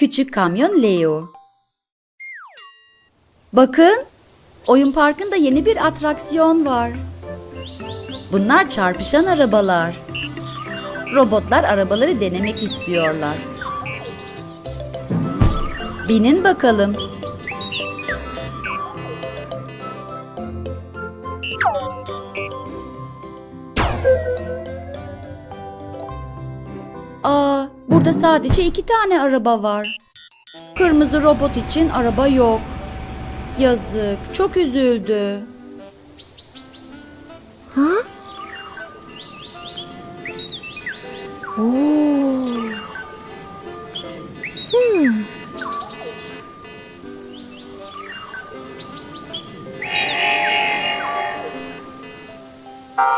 Küçük kamyon Leo. Bakın, oyun parkında yeni bir atraksiyon var. Bunlar çarpışan arabalar. Robotlar arabaları denemek istiyorlar. Binin bakalım. Aa, burada sadece iki tane araba var. Kırmızı robot için araba yok. Yazık, çok üzüldü. Ha? Oo. Hmm.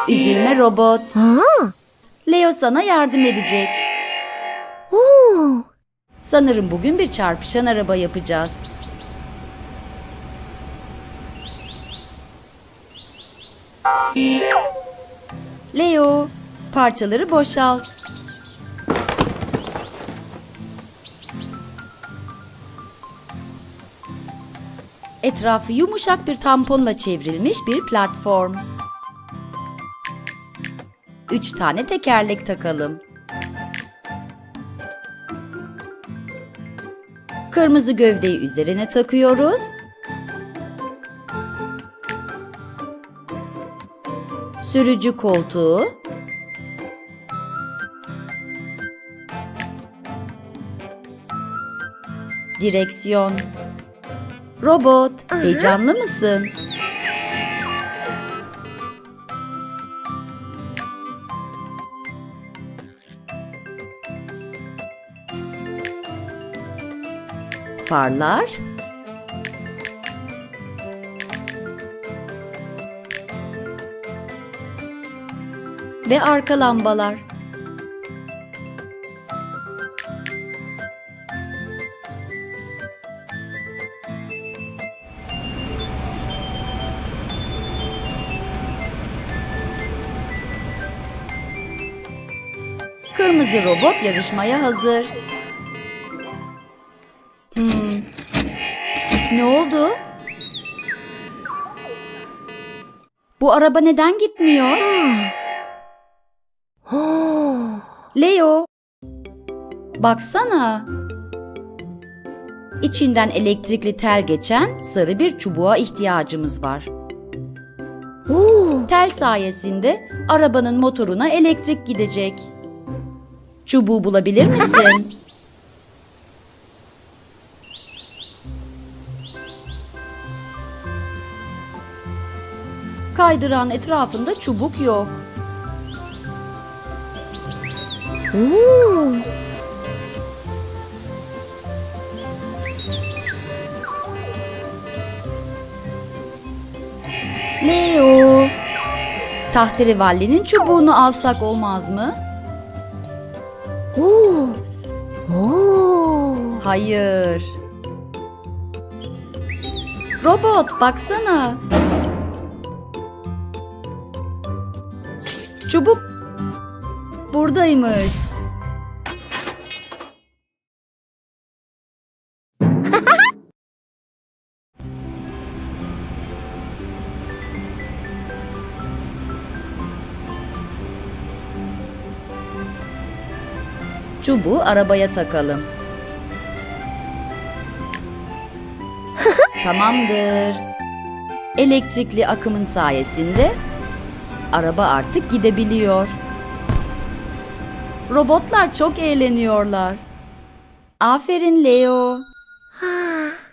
Üzülme robot. Ha? Leo sana yardım edecek. Sanırım bugün bir çarpışan araba yapacağız. Leo, parçaları boşalt. Etrafı yumuşak bir tamponla çevrilmiş bir platform. Üç tane tekerlek takalım. Kırmızı gövdeyi üzerine takıyoruz. Sürücü koltuğu. Direksiyon. Robot, heyecanlı mısın? Farlar. Ve arka lambalar. Kırmızı robot yarışmaya hazır. Ne oldu? Bu araba neden gitmiyor? Leo. Baksana. İçinden elektrikli tel geçen sarı bir çubuğa ihtiyacımız var. Tel sayesinde arabanın motoruna elektrik gidecek. Çubuğu bulabilir misin? Kaydıran etrafında çubuk yok. Oo. Leo. Tahterevallinin çubuğunu alsak olmaz mı? Oo. Oo. Hayır. Robot baksana. Çubuk buradaymış. Çubuğu arabaya takalım. Tamamdır. Elektrikli akımın sayesinde araba artık gidebiliyor. Robotlar çok eğleniyorlar. Aferin Leo. Ha.